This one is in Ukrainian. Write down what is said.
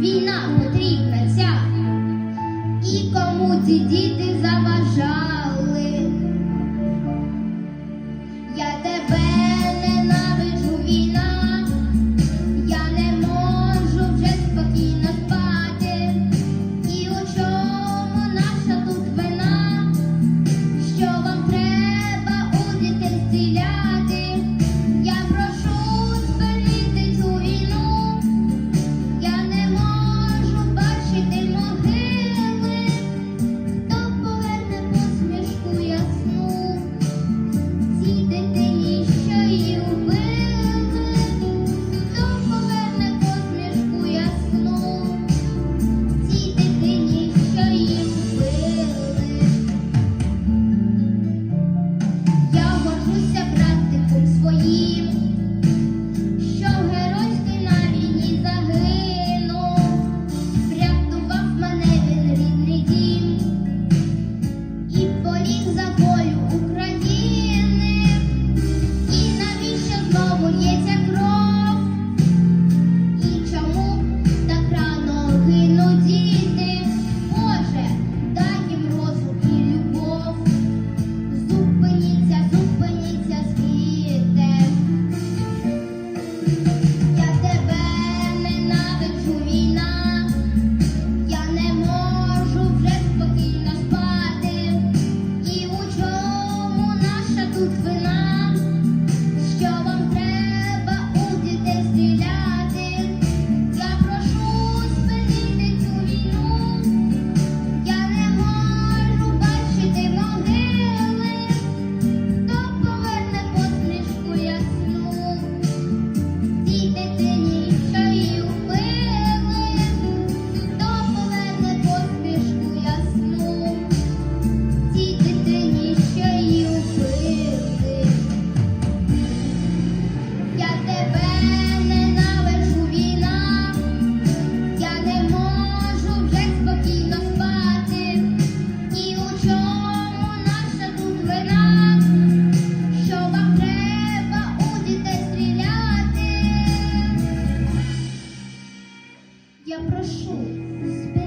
війна потрібна ця, і кому ці діти заважали. Я прошу, спи.